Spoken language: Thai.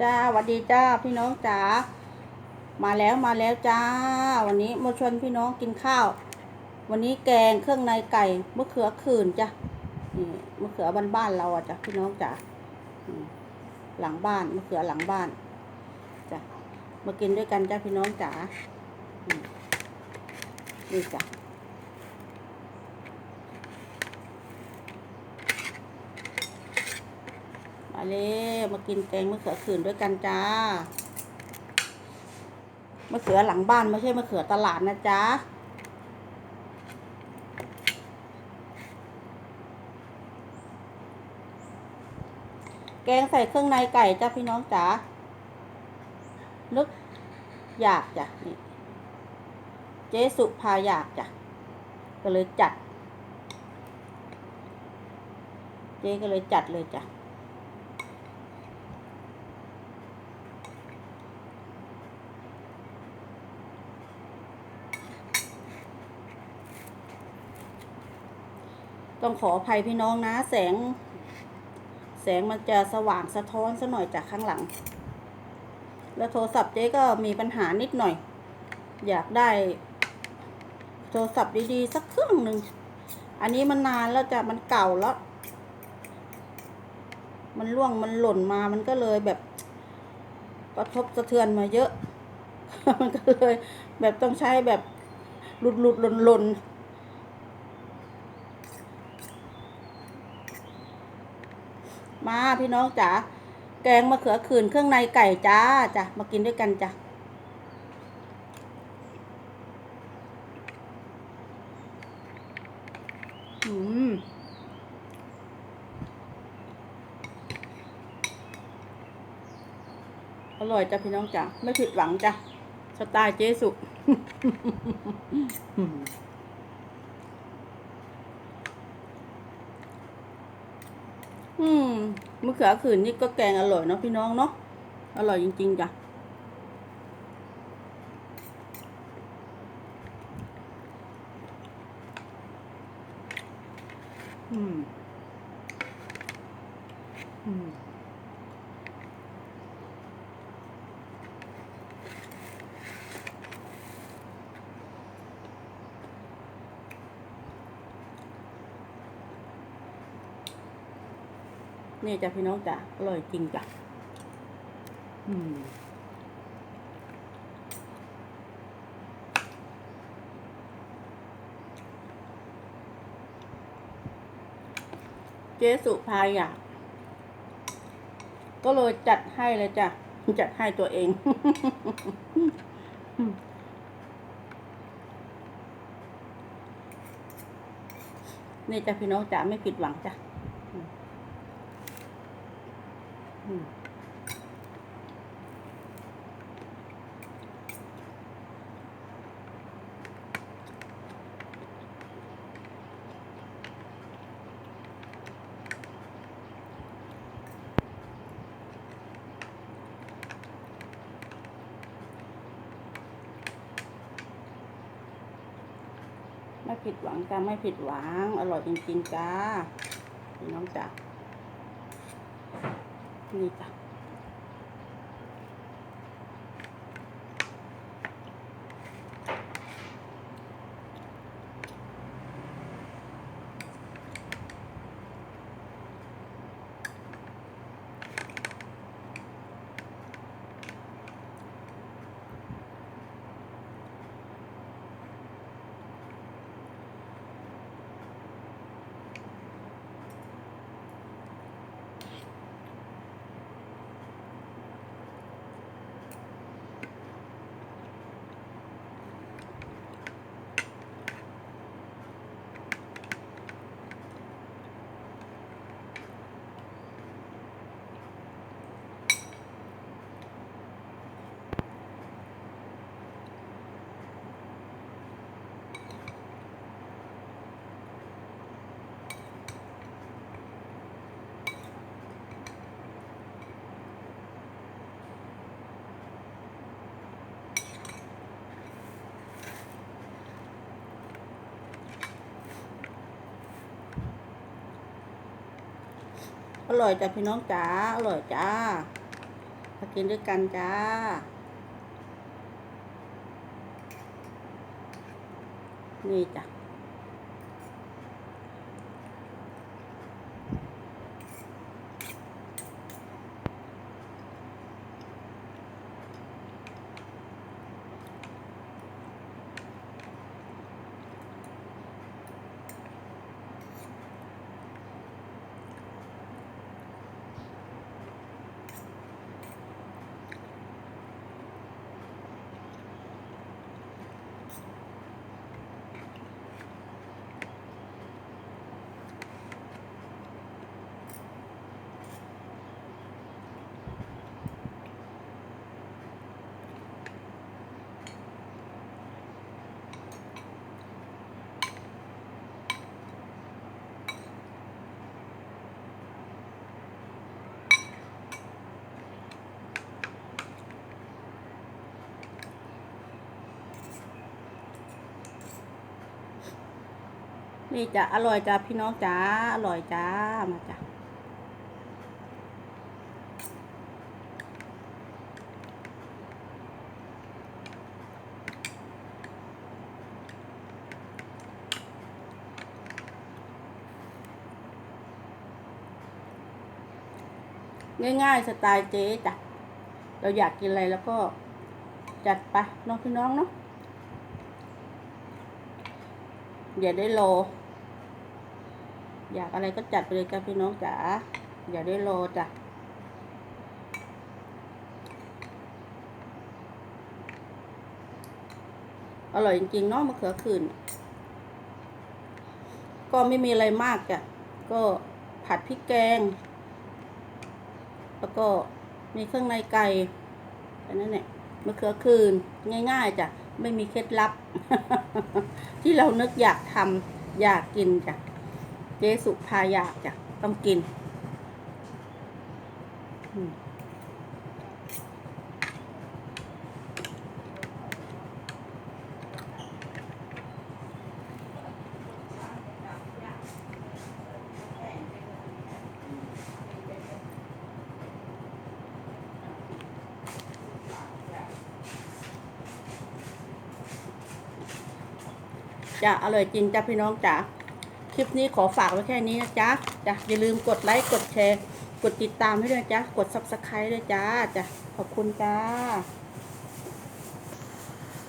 จ้าหวัสดีจ้าพี่น้องจ๋ามาแล้วมาแล้วจ้า วันนี้มาชวนพี่น้องกินข้าว วันนี้แกงเครื่องในไก่มะเขือขื่นจ้ะนี่มะเขือบ้านๆเราอะจ้ะพี่น้องจ๋าหลังบ้านมะเขือหลังบ้านจ้ะมากินด้วยกันจ้าพี่น้องจ๋านี่จ้ะมา เลมากินแกงมะเขือขื่นด้วยกันจ้ามะเขือหลังบ้านไม่ใช่มะเขือตลาดนะจ๊ะแกงใส่เครื่องในไก่จ้าพี่น้องจ๋านึกอยากจ้ะนี่เจ๊สุพาอยากจ้ะก็เลยจัด เจ๊ก็เลยจัดเลยจ้ะ ต้องขออภัยพี่น้องนะ แสง แสงมันจะสว่างสะท้อนซะหน่อยจากข้างหลัง แล้วโทรศัพท์เจ๊ก็มีปัญหานิดหน่อย อยากได้ โทรศัพท์ดีๆ สักเครื่องหนึ่ง อันนี้มันนานแล้วจะมันเก่าแล้ว มันร่วงมันหล่นมามันก็เลยแบบกระทบสะเทือนมาเยอะ มันก็เลยแบบต้องใช้แบบหลุดหลุดหล่นหล่น มาพี่น้องจ๋าแกงมะเขือขื่นเครื่องในไก่จ้าจ้ะมากินด้วยกันจ้ะอืมอร่อยจ้ะพี่น้องจ๋าไม่ผิดหวังจ้ะสไตล์เจ๊สุ อืมมะเขือขื่นนี่ก็แกงอร่อยเนาะพี่น้องเนาะ อร่อยจริง ๆจ้ะ อืม อืม นี่จ้ะพี่น้องจ้ะอร่อยจริงจ้ะอืมเจสุภายอยากก็เลยจัดให้เลยจ้ะ จัดให้ตัวเอง นี่จ้ะพี่น้องจ๋าไม่ผิดหวังจ้ะ อืม ไม่ผิดหวังจ้าไม่ผิดหวัง อร่อยจริงๆจ้าพี่น้องจ้า นี่จ้ะ อร่อยจ้ะพี่น้องจ๋าอร่อยจ้ามากินด้วยกันจ้านี่จ้ะ นี่จ้ะอร่อยจ้ะพี่น้องจ้าอร่อยจ้ามาจ้ะง่ายๆสไตล์เจ๊จ้ะ เราอยากกินอะไรแล้วก็จัดไปน้องพี่น้องเนาะอย่าได้รอ อยากอะไรก็จัดไปเลยจ้ะพี่น้องจ๋าอย่าได้รอจ้ะอร่อยจริงๆเนาะมะเขือขื่นก็ไม่มีอะไรมากจ้ะก็ผัดพริกแกง แล้วก็มีเครื่องในไก่แค่นั้นแหละมะเขือขื่นง่ายๆจ้ะ ไม่มีเคล็ดลับ ที่เรานึกอยากทำอยากกินจ้ะ เจสุพายาจ้ะต้องกิน จะอร่อยจริงจ้ะพี่น้องจ๋า คลิปนี้ขอฝากไว้แค่นี้นะจ๊ะจ้ะอย่าลืมกดไลค์กดแชร์ กดติดตามให้ด้วยจ๊ะกดซับสไครต์ด้วยจ้าจ้ะขอบคุณจ้า